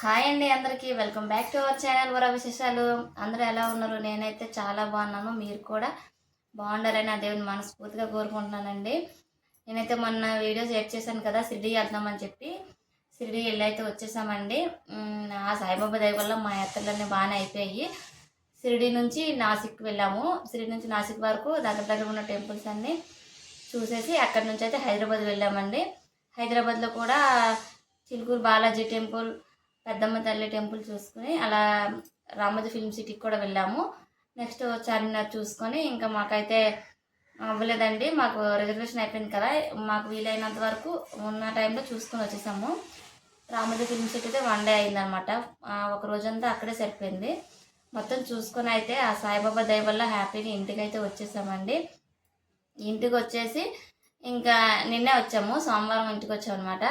Hi అండి అందరికీ. Welcome back to our channel వర విశేషాలు? అందరూ ఎలా ఉన్నారు? నేనైతే చాలా బాగున్నాను. మీరు కూడా బాగుండాలని ఆ దేవుని మనస్ఫూర్తిగా కోరుకుంటున్నానండి. నేనైతే మొన్న వీడియో షేర్ చేశాను కదా షిరిడి వెళ్దామని చెప్పి. షిరిడి వెళ్ళి అయితే వచ్చేసామండి. ఆ సాయిబాబా దయ వల్ల మా యాత్రలన్నీ బాగానే అయిపోయాయి. సిరిడి నుంచి నాసిక్ వెళ్ళాము. షిరిడి నుంచి నాసిక్ వరకు దగ్గర దగ్గర ఉన్న టెంపుల్స్ అన్నీ చూసేసి అక్కడి నుంచి అయితే హైదరాబాద్ వెళ్ళామండి. హైదరాబాద్లో కూడా చిలుకూరు బాలాజీ టెంపుల్ పెద్దమ్మ తల్లి టెంపుల్ చూసుకుని అలా రామోజీ ఫిల్మ్ సిటీకి కూడా వెళ్ళాము. నెక్స్ట్ చార్మినార్ చూసుకొని ఇంకా మాకైతే అవ్వలేదండి. మాకు రిజర్వేషన్ అయిపోయింది కదా. మాకు వీలైనంత వరకు ఉన్న టైంలో చూసుకొని వచ్చేసాము. రామోజీ ఫిల్మ్ సిటీ అయితే వన్ డే అయిందనమాట ఒక రోజంతా అక్కడే సరిపోయింది. మొత్తం చూసుకొని అయితే ఆ సాయిబాబా దయ వల్ల హ్యాపీగా ఇంటికి అయితే వచ్చేసామండి. ఇంటికి వచ్చేసి ఇంకా నిన్నే వచ్చాము. సోమవారం ఇంటికి వచ్చాము అనమాట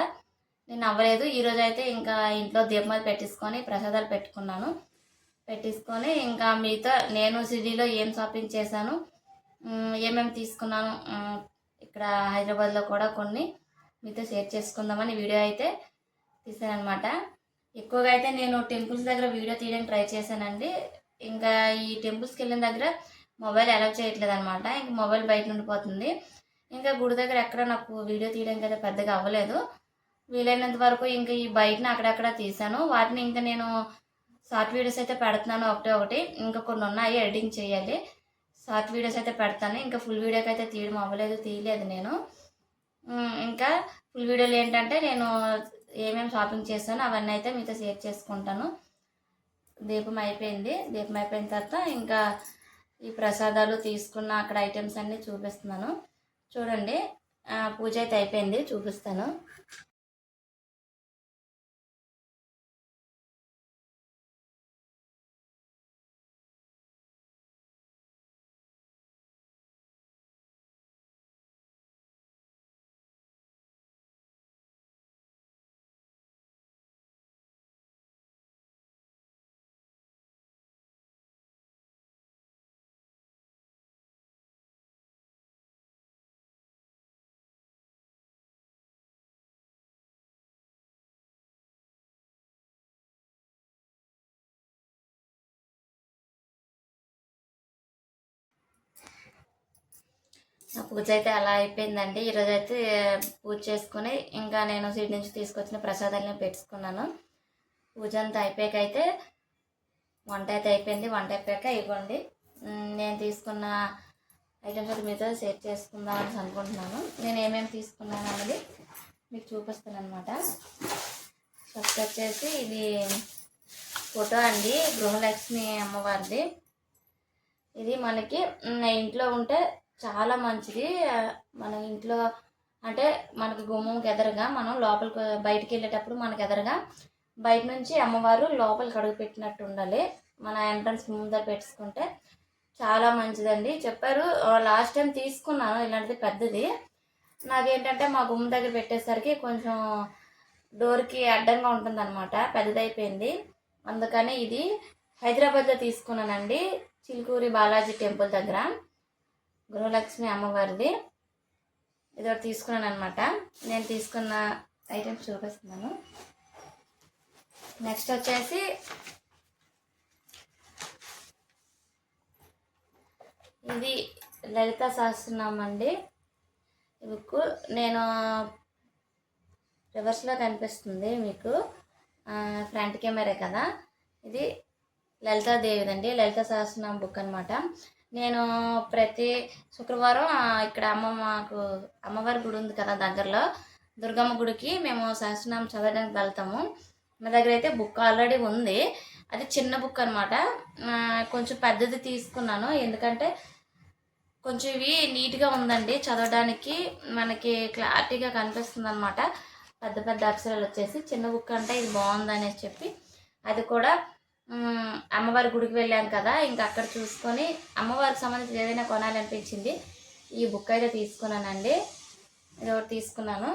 నేను అవ్వలేదు. ఈరోజు అయితే ఇంకా ఇంట్లో దీపాలు పెట్టేసుకొని ప్రసాదాలు పెట్టుకున్నాను. పెట్టేసుకొని ఇంకా మీతో నేను సిటీలో ఏం షాపింగ్ చేశాను ఏమేమి తీసుకున్నాను ఇక్కడ హైదరాబాద్లో కూడా కొన్ని మీతో షేర్ చేసుకుందామని వీడియో అయితే తీసానమాట ఎక్కువగా అయితే నేను టెంపుల్స్ దగ్గర వీడియో తీయడానికి ట్రై చేశానండి. ఇంకా ఈ టెంపుల్స్కి వెళ్ళిన దగ్గర మొబైల్ అలౌ చేయట్లేదు అనమాట ఇంక మొబైల్ బయట ఉండిపోతుంది ఇంకా గుడి దగ్గర ఎక్కడ నాకు వీడియో తీయడానికి అయితే పెద్దగా అవ్వలేదు. వీలైనంత వరకు ఇంకా ఈ బయటని అక్కడక్కడ తీసాను వాటిని ఇంకా నేను షార్ట్ వీడియోస్ అయితే పెడుతున్నాను ఒకటి ఒకటి. ఇంకా కొన్ని ఉన్నాయి ఎడిటింగ్ చేయాలి. షార్ట్ వీడియోస్ అయితే పెడతాను. ఇంకా ఫుల్ వీడియోకి అయితే తీయడం అవ్వలేదు తీయలేదు నేను. ఇంకా ఫుల్ వీడియోలు ఏంటంటే నేను ఏమేమి షాపింగ్ చేశానో అవన్నీ అయితే మీతో షేర్ చేసుకుంటాను. దీపం అయిపోయింది. దీపం అయిపోయిన తర్వాత ఇంకా ఈ ప్రసాదాలు తీసుకున్న అక్కడ ఐటమ్స్ అన్నీ చూపిస్తున్నాను. చూడండి. పూజ అయితే అయిపోయింది. చూపిస్తాను. నా పూజ అయితే అలా అయిపోయిందండి. ఈరోజు అయితే పూజ చేసుకుని ఇంకా నేను సీడ్ నుంచి తీసుకొచ్చిన ప్రసాదాలను పెట్టుకున్నాను. పూజ అంతా అయిపోయాక అయితే వంట అయితే అయిపోయింది. వంట అయిపోయాక ఇవ్వండి. నేను తీసుకున్న ఐటమ్స్ అయితే మీతో షేర్ చేసుకుందాం అని అనుకుంటున్నాను. నేను ఏమేమి తీసుకున్నాను అనేది మీకు చూపిస్తాను అనమాట ఫస్ట్ వచ్చేసి ఇది ఫోటో అండి. గృహలక్ష్మి అమ్మవారిది. ఇది మనకి ఇంట్లో ఉంటే చాలా మంచిది. మన ఇంట్లో అంటే మనకి గుమ్మంకి ఎదురుగా మనం లోపలికి బయటికి వెళ్ళేటప్పుడు మనకి ఎదురుగా బయట నుంచి అమ్మవారు లోపలికి అడుగు పెట్టినట్టు ఉండాలి. మన ఎంట్రన్స్ ముందర పెట్టుకుంటే చాలా మంచిదండి. చెప్పారు లాస్ట్ టైం తీసుకున్నాను ఇలాంటిది పెద్దది. నాకేంటంటే మా గుమ్మ దగ్గర పెట్టేసరికి కొంచెం డోర్కి అడ్డంగా ఉంటుందన్నమాట పెద్దదైపోయింది. అందుకని ఇది హైదరాబాద్లో తీసుకున్నానండి చిలుకూరి బాలాజీ టెంపుల్ దగ్గర. గృహలక్ష్మి అమ్మవారిది. ఇది ఒకటి తీసుకున్నాను అనమాట నేను తీసుకున్న ఐటమ్స్ చూపిస్తున్నాను. నెక్స్ట్ వచ్చేసి ఇది లలిత సహస్రనామం అండి బుక్ నేను రివర్స్లో కనిపిస్తుంది మీకు. ఫ్రంట్ కెమెరా కదా. ఇది లలితాదేవిదండి. లలిత సహస్రనామ బుక్ అనమాట నేను ప్రతి శుక్రవారం ఇక్కడ అమ్మ మాకు అమ్మవారి గుడి ఉంది కదా దగ్గరలో. దుర్గమ్మ గుడికి మేము సహస్రనామం చదవడానికి వెళ్తాము. మా దగ్గర అయితే బుక్ ఆల్రెడీ ఉంది. అది చిన్న బుక్ అనమాట కొంచెం పెద్దది తీసుకున్నాను. ఎందుకంటే కొంచెం ఇవి నీట్గా ఉందండి చదవడానికి. మనకి క్లారిటీగా కనిపిస్తుంది అనమాట పెద్ద పెద్ద అక్షరాలు వచ్చేసి చిన్న బుక్ అంటే ఇది బాగుంది అనేసి చెప్పి అది కూడా అమ్మవారి గుడికి వెళ్ళాం కదా ఇంకా అక్కడ చూసుకొని అమ్మవారికి సంబంధించి ఏదైనా కొనాలనిపించింది ఈ బుక్ అయితే తీసుకున్నానండి. ఇది ఒకటి తీసుకున్నాను.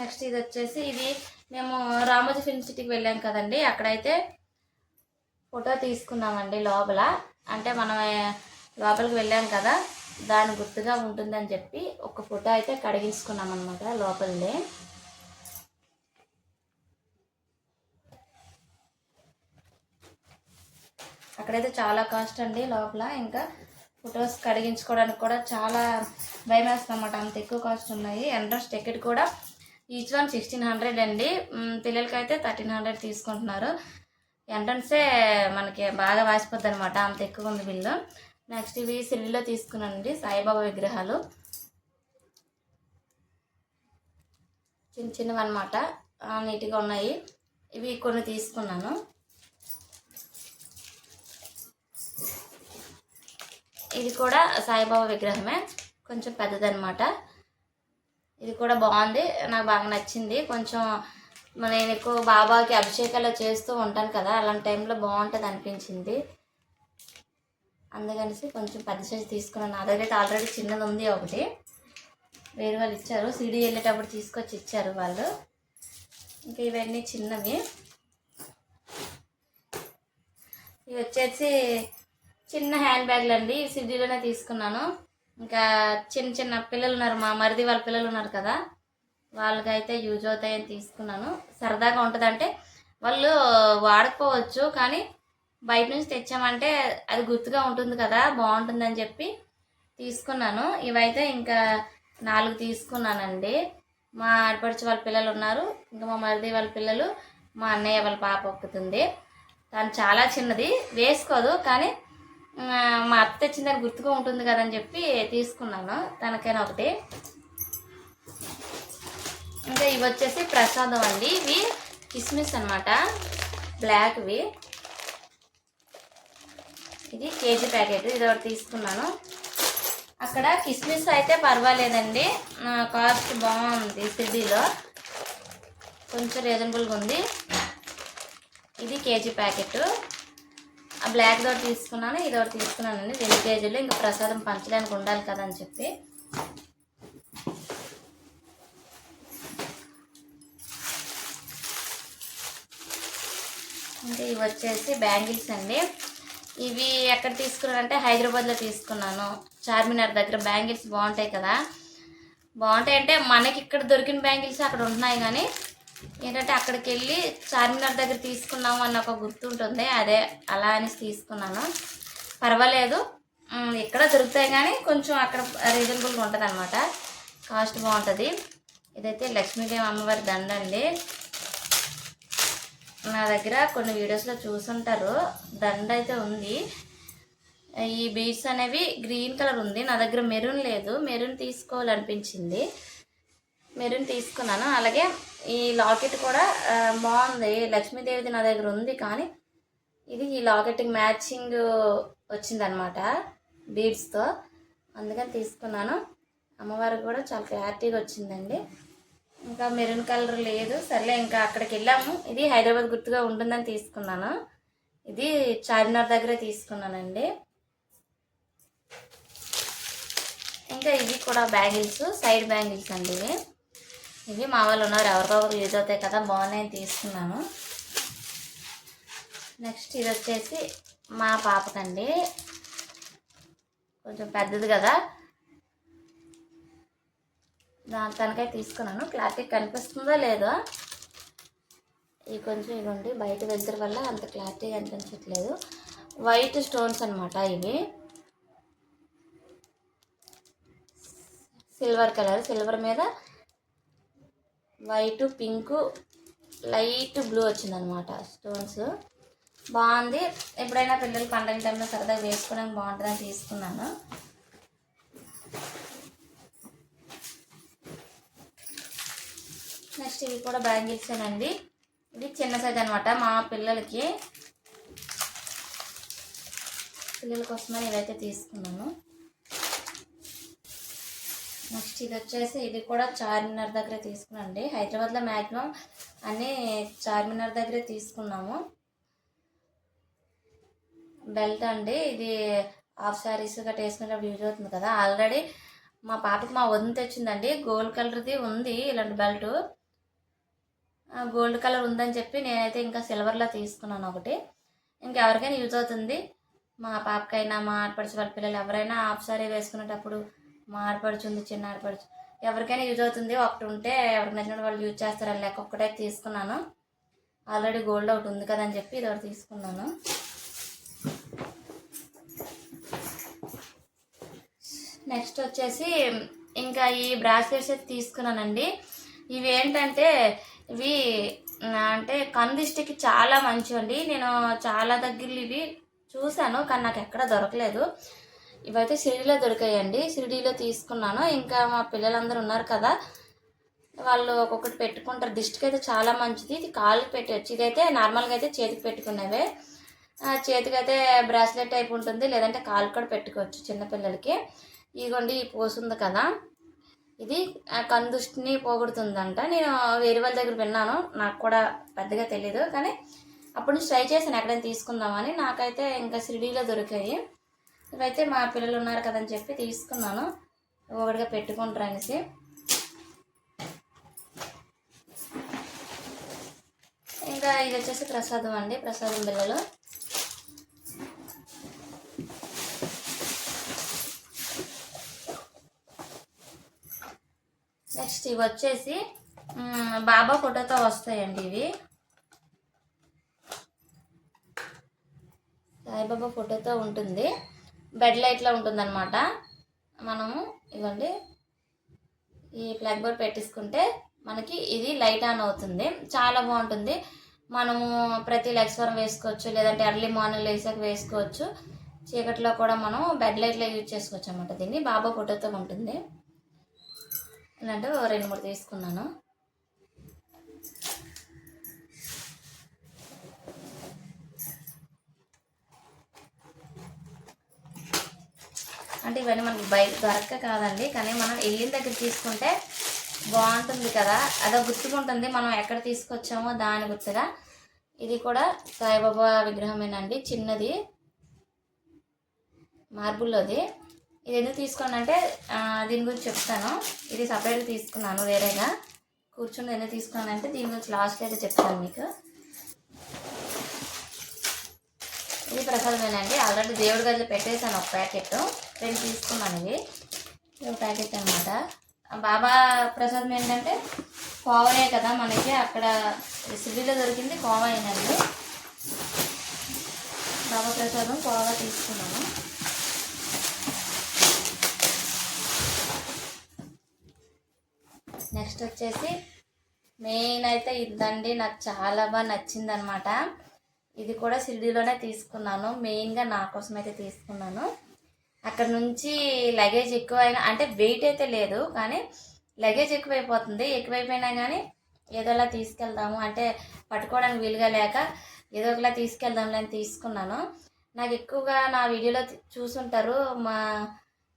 నెక్స్ట్ ఇది వచ్చేసి ఇది మేము రామోజీ ఫిల్మ్ సిటీకి వెళ్ళాం కదండి అక్కడైతే ఫోటో తీసుకున్నామండి లోపల. అంటే మనం లోపలికి వెళ్ళాం కదా దాని గుర్తుగా ఉంటుందని చెప్పి ఒక ఫోటో అయితే కడిగించుకున్నాం అనమాట లోపలనే. అక్కడైతే చాలా కాస్ట్ అండి లోపల. ఇంకా ఫొటోస్ కడిగించుకోవడానికి కూడా చాలా భయం వేస్తుందన్నమాట అంత ఎక్కువ కాస్ట్ ఉన్నాయి. ఎంట్రన్స్ టికెట్ కూడా ఈచ్ వన్ సిక్స్టీన్ హండ్రెడ్ అండి. పిల్లలకి పిల్లలకైతే థర్టీన్ హండ్రెడ్ తీసుకుంటున్నారు. ఎంట్రన్సే మనకి బాగా వాసిపోద్ది అనమాట అంత ఎక్కువ ఉంది బిల్లు నెక్స్ట్ ఇవి తీసుకున్నాను తీసుకున్నానండి. సాయిబాబా విగ్రహాలు. చిన్న చిన్నవి అనమాట నీట్గా ఉన్నాయి. ఇవి కొన్ని తీసుకున్నాను. ఇది కూడా సాయిబాబా విగ్రహమే. కొంచెం పెద్దదనమాట ఇది కూడా బాగుంది. నాకు బాగా నచ్చింది. కొంచెం నేను ఎక్కువ బాబాకి అభిషేకాలు చేస్తూ ఉంటాను కదా అలాంటి టైంలో బాగుంటుంది అనిపించింది. అందుకనేసి కొంచెం పెద్ద సైజు తీసుకున్నాను. నా దగ్గర అయితే ఆల్రెడీ చిన్నది ఉంది ఒకటి. వేరే వాళ్ళు ఇచ్చారు. సిడీ వెళ్ళేటప్పుడు తీసుకొచ్చి ఇచ్చారు వాళ్ళు. ఇంకా ఇవన్నీ చిన్నవి. ఇవి వచ్చేసి చిన్న హ్యాండ్ బ్యాగ్లు అండి సిడ్డీలోనే తీసుకున్నాను. ఇంకా చిన్న చిన్న పిల్లలు ఉన్నారు మా మరిది వాళ్ళ పిల్లలు ఉన్నారు కదా వాళ్ళకైతే యూజ్ అవుతాయని తీసుకున్నాను. సరదాగా ఉంటుందంటే వాళ్ళు వాడకపోవచ్చు కానీ బయట నుంచి తెచ్చామంటే అది గుర్తుగా ఉంటుంది కదా బాగుంటుందని చెప్పి తీసుకున్నాను. ఇవైతే ఇంకా నాలుగు తీసుకున్నానండి. మా ఆడపడిచి వాళ్ళ పిల్లలు ఉన్నారు ఇంకా మా మరిది వాళ్ళ పిల్లలు మా అన్నయ్య వాళ్ళ పాప ఒక్కుతుంది. తను చాలా చిన్నది వేసుకోదు కానీ మా అత్త తెచ్చిందని గుర్తుగా ఉంటుంది కదని చెప్పి తీసుకున్నాను. తనకైనా ఒకటి. ఇంకా ఇవి వచ్చేసి ప్రసాదం అండి. ఇవి కిస్మిస్ అనమాట బ్లాక్వి ఇది కేజీ ప్యాకెట్. ఇది ఒకటి తీసుకున్నాను. అక్కడ కిస్మిస్ అయితే పర్వాలేదండి. కాస్ట్ బాగుంది సిడ్డీలో కొంచెం రీజనబుల్గా ఉంది. ఇది కేజీ ప్యాకెట్. ఆ బ్లాక్ దోటి తీసుకున్నాను ఇది ఒకటి తీసుకున్నానండి. రెండు కేజీలు. ఇంకా ప్రసాదం పంచడానికి ఉండాలి కదా అని చెప్పి. ఇంకా ఇవి వచ్చేసి బ్యాంగిల్స్ అండి. ఇవి ఎక్కడ తీసుకున్నానంటే హైదరాబాద్లో తీసుకున్నాను. చార్మినార్ దగ్గర బ్యాంగిల్స్ బాగుంటాయి కదా. బాగుంటాయి అంటే మనకి ఇక్కడ దొరికిన బ్యాంగిల్స్ అక్కడ ఉంటున్నాయి కానీ ఏంటంటే అక్కడికి వెళ్ళి చార్మినార్ దగ్గర తీసుకున్నాము అన్న ఒక గుర్తు ఉంటుంది అదే అలా అనేసి తీసుకున్నాను. పర్వాలేదు. ఎక్కడ ఇక్కడ దొరుకుతాయి కానీ కొంచెం అక్కడ రీజనబుల్గా ఉంటుంది అనమాట కాస్ట్ బాగుంటుంది. ఇదైతే లక్ష్మీదేవి అమ్మవారి దండ అండి. నా దగ్గర కొన్ని వీడియోస్లో చూసుంటారు. దండ అయితే ఉంది. ఈ బీడ్స్ అనేవి గ్రీన్ కలర్ ఉంది. నా దగ్గర మెరూన్ లేదు. మెరూన్ తీసుకోవాలనిపించింది. మెరూన్ తీసుకున్నాను. అలాగే ఈ లాకెట్ కూడా బాగుంది. లక్ష్మీదేవిది నా దగ్గర ఉంది కానీ ఇది ఈ లాకెట్కి మ్యాచింగ్ వచ్చిందనమాట బీడ్స్తో. అందుకని తీసుకున్నాను. అమ్మవారికి కూడా చాలా క్లారిటీగా వచ్చిందండి. ఇంకా మెరూన్ కలర్ లేదు. సర్లే ఇంకా అక్కడికి వెళ్ళాము. ఇది హైదరాబాద్ గుర్తుగా ఉంటుందని తీసుకున్నాను. ఇది చార్మినార్ దగ్గరే తీసుకున్నానండి. ఇంకా ఇవి కూడా బ్యాంగిల్స్ సైడ్ బ్యాంగిల్స్ అండి ఇవి. ఇవి మా వాళ్ళు ఉన్నారు ఎవరికొకరు యూజ్ అవుతాయి కదా బాగున్నాయి తీసుకున్నాను. నెక్స్ట్ ఇది వచ్చేసి మా పాపకండి. కొంచెం పెద్దది కదా. దాని తనకై తీసుకున్నాను. క్లారిటీ కనిపిస్తుందో లేదో ఇవి కొంచెం ఇవ్వండి బయట వెళ్తురు వల్ల అంత క్లారిటీ కనిపించట్లేదు వైట్ స్టోన్స్ అనమాట ఇవి. సిల్వర్ కలర్ సిల్వర్ మీద వైట్ పింక్ లైట్ బ్లూ వచ్చిందనమాట స్టోన్స్. బాగుంది. ఎప్పుడైనా పిల్లలు పండగ టైంలో సరదాగా వేసుకోవడానికి బాగుంటుందని తీసుకున్నాను. నెక్స్ట్ ఇవి కూడా బ్యాంగిల్స్ అండి ఇది చిన్న సైజ్ అనమాట మా పిల్లలకి. పిల్లల కోసమని ఇవైతే తీసుకున్నాను. నెక్స్ట్ ఇది వచ్చేసి ఇది కూడా చార్మినార్ దగ్గరే తీసుకున్నాండి హైదరాబాద్లో మ్యాక్సిమం అన్నీ చార్మినార్ దగ్గరే తీసుకున్నాము. బెల్ట్ అండి. ఇది హాఫ్ శారీస్ గట్రా వేసుకునేటప్పుడు యూజ్ అవుతుంది కదా. ఆల్రెడీ మా పాపకి మా వదిన తెచ్చిందండి. గోల్డ్ కలర్ది ఉంది ఇలాంటి బెల్ట్. గోల్డ్ కలర్ ఉందని చెప్పి నేనైతే ఇంకా సిల్వర్లో తీసుకున్నాను ఒకటి. ఇంకెవరికైనా యూజ్ అవుతుంది. మా పాపకైనా మా ఆడపడిచి వాళ్ళ పిల్లలు ఎవరైనా హాఫ్ సారీ వేసుకునేటప్పుడు మారపడుచుంది చిన్నారపడుచు ఎవరికైనా యూజ్ అవుతుంది ఒకటి ఉంటే ఎవరికి నచ్చిన వాళ్ళు యూజ్ చేస్తారని లేక ఒక్కటే తీసుకున్నాను. ఆల్రెడీ గోల్డ్ ఒకటి ఉంది కదని చెప్పి ఇది ఒకటి తీసుకున్నాను. నెక్స్ట్ వచ్చేసి ఇంకా ఈ బ్రాస్లెట్స్ అయితే తీసుకున్నానండి. ఇవి ఏంటంటే ఇవి అంటే కందిష్టికి చాలా మంచివండి. నేను చాలా దగ్గర ఇవి చూశాను కానీ నాకు ఎక్కడ దొరకలేదు. ఇవైతే షిరిడీలో దొరికాయండి. షిరిడీలో తీసుకున్నాను. ఇంకా మా పిల్లలందరూ ఉన్నారు కదా. వాళ్ళు ఒక్కొక్కటి పెట్టుకుంటారు. దిష్టికి అయితే చాలా మంచిది. ఇది కాళ్ళకి పెట్టవచ్చు ఇదైతే నార్మల్గా అయితే చేతికి పెట్టుకునేవే. చేతికి అయితే బ్రాస్లెట్ టైప్ ఉంటుంది. లేదంటే కాలు కూడా పెట్టుకోవచ్చు చిన్నపిల్లలకి ఇదిగోండి ఈ పోసుంది కదా. ఇది ఆ, కందుష్టిని పోగొడుతుందంట. నేను వేరే వాళ్ళ దగ్గర విన్నాను. నాకు కూడా పెద్దగా తెలియదు కానీ అప్పుడు నుంచి ట్రై చేశాను. ఎక్కడైనా తీసుకుందామని. నాకైతే ఇంకా షిరిడీలో దొరికాయి. ఇవైతే మా పిల్లలు ఉన్నారు కదని చెప్పి తీసుకున్నాను. ఒకటిగా పెట్టుకుంటారు అనేసి. ఇంకా ఇది వచ్చేసి ప్రసాదం అండి ప్రసాదం బిళ్ళలు. నెక్స్ట్ ఇవి వచ్చేసి బాబా ఫోటోతో వస్తాయండి ఇవి. సాయిబాబా ఫోటోతో ఉంటుంది. బెడ్ లైట్లో ఉంటుందన్నమాట. మనము ఇవ్వండి. ఈ ప్లగ్ బోర్డ్ పెట్టేసుకుంటే మనకి ఇది లైట్ ఆన్ అవుతుంది. చాలా బాగుంటుంది. మనము ప్రతి లెక్స్వరం వేసుకోవచ్చు లేదంటే ఎర్లీ మార్నింగ్ లేసాక వేసుకోవచ్చు. చీకట్లో కూడా మనం బెడ్ లైట్లో యూజ్ చేసుకోవచ్చు అనమాట దీన్ని. బాబా ఫోటోతో ఉంటుంది. అంటే రెండు మూడు తీసుకున్నాను. అంటే ఇవన్నీ మనకి బయట దొరక్క కాదండి కానీ మనం వెళ్ళిన దగ్గర తీసుకుంటే బాగుంటుంది కదా. అదో గుర్తుకుంటుంది మనం ఎక్కడ తీసుకొచ్చామో దాని గుర్తుగా. ఇది కూడా సాయిబాబా విగ్రహమేనండి చిన్నది. మార్బుల్లోది. ఇది ఎందుకు తీసుకున్నాను దీని గురించి చెప్తాను. ఇది సపరేట్గా తీసుకున్నాను వేరేగా. కూర్చుని ఎందుకు తీసుకున్నానంటే దీని గురించి లాస్ట్లో అయితే చెప్తాను మీకు. ఇది ప్రసాదమేనండి ఆల్రెడీ దేవుడి గదిలో పెట్టేశాను ఒక ప్యాకెట్ రెండు తీసుకున్నాను ఇవి ఒక ప్యాకెట్ అనమాట బాబా ప్రసాదం ఏంటంటే కోవనే కదా మనకి. అక్కడ సిటీలో దొరికింది కోవైనండి బాబా ప్రసాదం కోవా తీసుకున్నాను. నెక్స్ట్ వచ్చేసి మెయిన్ అయితే ఇదండి. నాకు చాలా బాగా నచ్చింది అనమాట ఇది కూడా షిర్డీలోనే తీసుకున్నాను. మెయిన్గా నా కోసం అయితే తీసుకున్నాను. అక్కడ నుంచి లగేజ్ ఎక్కువైనా అంటే వెయిట్ అయితే లేదు కానీ లగేజ్ ఎక్కువైపోతుంది. ఎక్కువైపోయినా కానీ ఏదోలా తీసుకెళ్దాము. అంటే పట్టుకోవడానికి వీలుగా లేక ఏదో ఒకలా తీసుకెళ్దాంలే అని తీసుకున్నాను. నాకు ఎక్కువగా నా వీడియోలో చూసుంటారు మా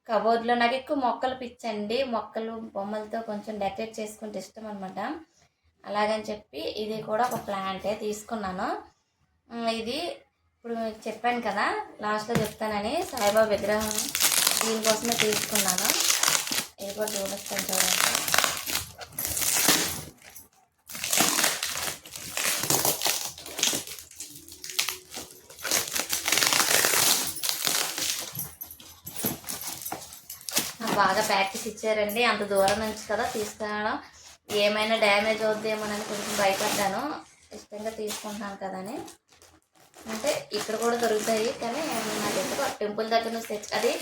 కబోర్డ్లో. నాకు ఎక్కువ మొక్కలు పిచ్చండి. మొక్కలు బొమ్మలతో కొంచెం డెకరేట్ చేసుకుంటే ఇష్టం అనమాట అలాగని చెప్పి ఇది కూడా ఒక ప్లాంటే తీసుకున్నాను. ఇది ఇప్పుడు చెప్పాను కదా లాస్ట్లో చెప్తానని సాయిబాబా విగ్రహం దీనికోసమే తీసుకున్నాను. ఇది కూడా చూపిస్తాను చూడండి. బాగా ప్రాక్టీస్ ఇచ్చారండి. అంత దూరం నుంచి కదా తీసుకురావడం. ఏమైనా డ్యామేజ్ అవుద్దేమోనని కొంచెం భయపడ్డాను. ఇష్టంగా తీసుకుంటున్నాను కదని. అంటే ఇక్కడ కూడా దొరుకుతాయి కానీ నాకు ఎందుకో టెంపుల్ దగ్గర నుంచి తెచ్చు అది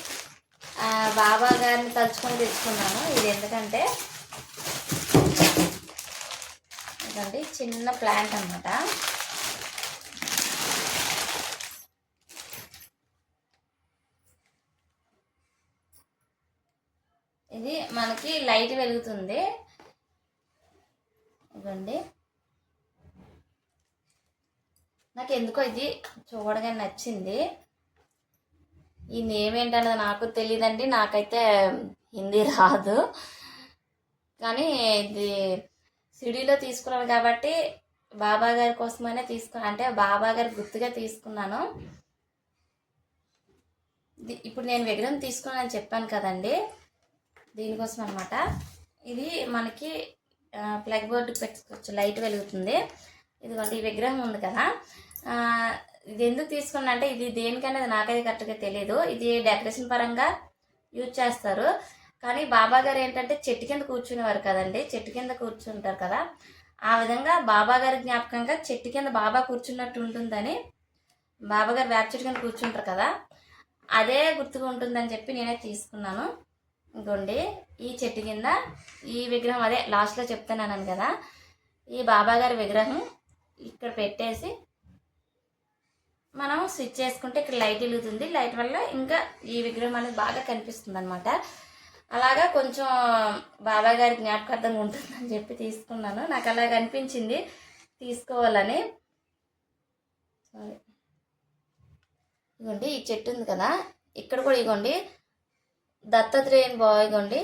బాబా గారిని తలుచుకొని తెచ్చుకున్నాను. ఇది ఎందుకంటే ఇదండి చిన్న ప్లాంట్ అన్నమాట. ఇది మనకి లైట్ వెలుగుతుంది. ఇవ్వండి. నాకు ఎందుకో ఇది చూడగానే నచ్చింది. ఈ నేమ్ ఏంటన్నది నాకు తెలియదండి నాకైతే హిందీ రాదు. కానీ ఇది సిడీలో తీసుకున్నాను కాబట్టి బాబా గారి కోసమైనా తీసుకున్నాను అంటే బాబా గారి గుర్తుగా తీసుకున్నాను. ఇప్పుడు నేను విగ్రహం తీసుకున్నానని చెప్పాను కదండి దీనికోసం అనమాట ఇది మనకి ప్లగ్ బోర్డు పెట్టుకోవచ్చు లైట్ వెలుగుతుంది. ఇదిగోండి ఈ విగ్రహం ఉంది కదా. ఇది ఎందుకు తీసుకున్నా అంటే ఇది దేనికనేది నాకైతే కరెక్ట్గా తెలియదు ఇది డెకరేషన్ పరంగా యూజ్ చేస్తారు. కానీ బాబా గారు ఏంటంటే చెట్టు కింద కూర్చునేవారు కదండి. చెట్టు కింద కూర్చుంటారు కదా. ఆ విధంగా బాబా గారి జ్ఞాపకంగా చెట్టు కింద బాబా కూర్చున్నట్టు ఉంటుందని బాబా గారు వేప చెట్టు కింద కూర్చుంటారు కదా. అదే గుర్తుగా ఉంటుందని చెప్పి నేనే తీసుకున్నాను. ఇంకోండి ఈ చెట్టు కింద ఈ విగ్రహం అదే లాస్ట్లో చెప్తున్నాను కదా. ఈ బాబా గారి విగ్రహం ఇక్కడ పెట్టేసి మనం స్విచ్ చేసుకుంటే ఇక్కడ లైట్ వెలుగుతుంది. లైట్ వల్ల ఇంకా ఈ విగ్రహం అనేది బాగా కనిపిస్తుంది అనమాట అలాగా కొంచెం బాబాయ్ గారి జ్ఞాపకార్థంగా ఉంటుందని చెప్పి తీసుకున్నాను. నాకు అలాగ అనిపించింది తీసుకోవాలని. సారీ ఇదిగోండి ఈ చెట్టు ఉంది కదా. ఇక్కడ కూడా ఇగోండి. దత్తాత్రేయుని బాగుండి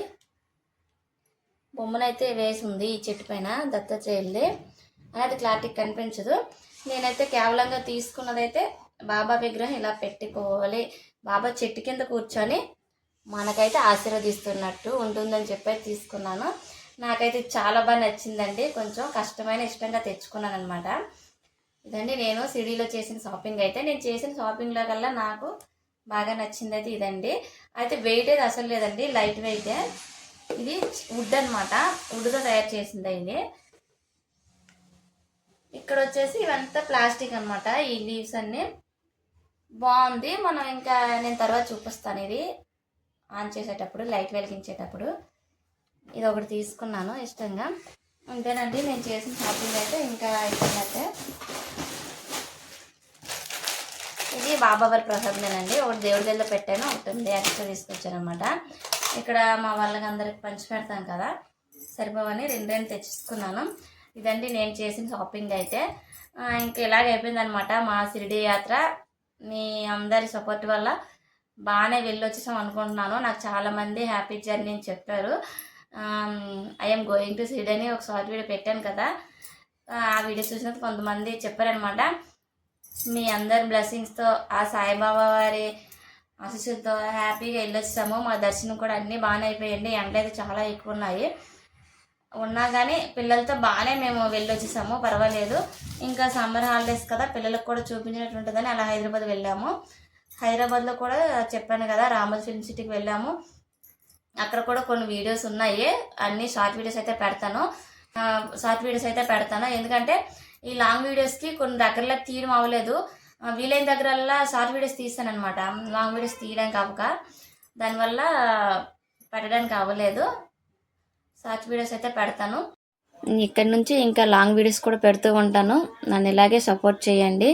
బొమ్మనైతే వేసి ఉంది ఈ చెట్టు పైన దత్తాత్రేయుల్ది. అనేది క్లారిటీ కనిపించదు. నేనైతే కేవలంగా తీసుకున్నదైతే బాబా విగ్రహం ఇలా పెట్టుకోవాలి. బాబా చెట్టు కింద కూర్చొని మనకైతే ఆశీర్వదిస్తున్నట్టు ఉంటుందని చెప్పి తీసుకున్నాను. నాకైతే చాలా బాగా నచ్చిందండి. కొంచెం కష్టమైన ఇష్టంగా తెచ్చుకున్నాను అనమాట ఇదండి నేను సిడీలో చేసిన షాపింగ్ అయితే. నేను చేసిన షాపింగ్లో కల్లా నాకు బాగా నచ్చింది అయితే ఇదండి. అయితే వెయిట్ అయితే అసలు లేదండి లైట్ వెయిట్ ఇది వుడ్ అనమాట వుడ్తో తయారు చేసింది ఇది. ఇక్కడ వచ్చేసి ఇవంతా ప్లాస్టిక్ అనమాట ఈ లీవ్స్ అన్నీ. బాగుంది. మనం ఇంకా నేను తర్వాత చూపిస్తాను ఇది ఆన్ చేసేటప్పుడు లైట్ వెలిగించేటప్పుడు. ఇది ఒకటి తీసుకున్నాను ఇష్టంగా. అంతేనండి నేను చేసిన షాపింగ్ అయితే ఇంకా అయిపోయినట్టే ఇది బాబావారి ప్రసాదమేనండి. ఒకటి దేవుడి దగ్గర పెట్టాను ఒకటి ఉంది ఎక్స్ట్రా తీసుకొచ్చాను ఇక్కడ మా వాళ్ళకి అందరికి పంచి పెడతాం కదా. సరిపోవని రెండు రెండు తెచ్చుకున్నాను ఇదండి నేను చేసిన షాపింగ్ అయితే. ఇంకా ఇలాగ అయిపోయిందనమాట మా షిరిడి యాత్ర. మీ అందరి సపోర్ట్ వల్ల బాగానే వెళ్ళొచ్చేసాం అనుకుంటున్నాను. నాకు చాలామంది హ్యాపీ జర్నీ అని చెప్పారు. ఐఎమ్ గోయింగ్ టు షిరిడి అని ఒక షార్ట్ వీడియో పెట్టాను కదా. ఆ వీడియో చూసిన కొంతమంది చెప్పారనమాట మీ అందరి బ్లెస్సింగ్స్తో ఆ సాయిబాబా వారి ఆశీస్సులతో హ్యాపీగా వెళ్ళొచ్చాము మా దర్శనం కూడా అన్నీ బాగానే అయిపోయాయండి. ఎండలు అయితే చాలా ఎక్కువ ఉన్నాయి. ఉన్నా కానీ పిల్లలతో బాగానే మేము వెళ్ళొచ్చేసాము పర్వాలేదు. ఇంకా సమ్మర్ హాలిడేస్ కదా పిల్లలకు కూడా చూపించినట్టుంటుందని అలా హైదరాబాద్ వెళ్ళాము. హైదరాబాద్లో కూడా చెప్పాను కదా రామోజీ ఫిల్మ్ సిటీకి వెళ్ళాము. అక్కడ కూడా కొన్ని వీడియోస్ ఉన్నాయి. అన్ని షార్ట్ వీడియోస్ అయితే పెడతాను. షార్ట్ వీడియోస్ అయితే పెడతాను. ఎందుకంటే ఈ లాంగ్ వీడియోస్కి కొన్ని దగ్గరలో తీయడం అవ్వలేదు. వీలైన దగ్గరల్లా షార్ట్ వీడియోస్ తీస్తాను అనమాట లాంగ్ వీడియోస్ తీయడానికి అవ్వక. దానివల్ల పెట్టడానికి అవ్వలేదు. షార్ట్ వీడియోస్ అయితే పెడతాను. ఇక్కడ నుంచి ఇంకా లాంగ్ వీడియోస్ కూడా పెడుతూ ఉంటాను. నన్ను ఇలాగే సపోర్ట్ చేయండి.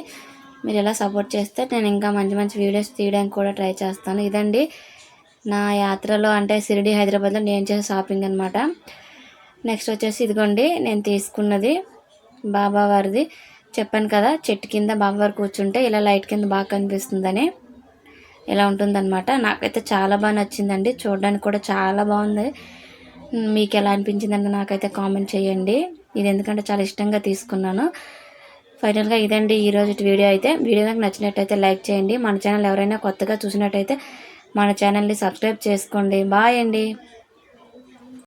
మీరు ఇలా సపోర్ట్ చేస్తే నేను ఇంకా మంచి మంచి వీడియోస్ తీయడానికి కూడా ట్రై చేస్తాను. ఇదండి నా యాత్రలో అంటే షిరిడి హైదరాబాద్లో నేను చేసే షాపింగ్ అనమాట నెక్స్ట్ వచ్చేసి ఇదిగోండి నేను తీసుకున్నది బాబా వారిది. చెప్పాను కదా చెట్టు కింద బాబావారు కూర్చుంటే ఇలా లైట్ కింద బాగా కనిపిస్తుందని. ఇలా ఉంటుందన్నమాట. నాకైతే చాలా బాగా నచ్చిందండి. చూడడానికి కూడా చాలా బాగుంది. మీకు ఎలా అనిపించిందంటే నాకైతే కామెంట్ చేయండి. ఇది ఎందుకంటే చాలా ఇష్టంగా తీసుకున్నాను. ఫైనల్గా ఇదండి ఈరోజు వీడియో అయితే. వీడియో నాకు నచ్చినట్టయితే లైక్ చేయండి. మన ఛానల్ ఎవరైనా కొత్తగా చూసినట్టయితే మన ఛానల్ని సబ్స్క్రైబ్ చేసుకోండి. బాయ్ అండి.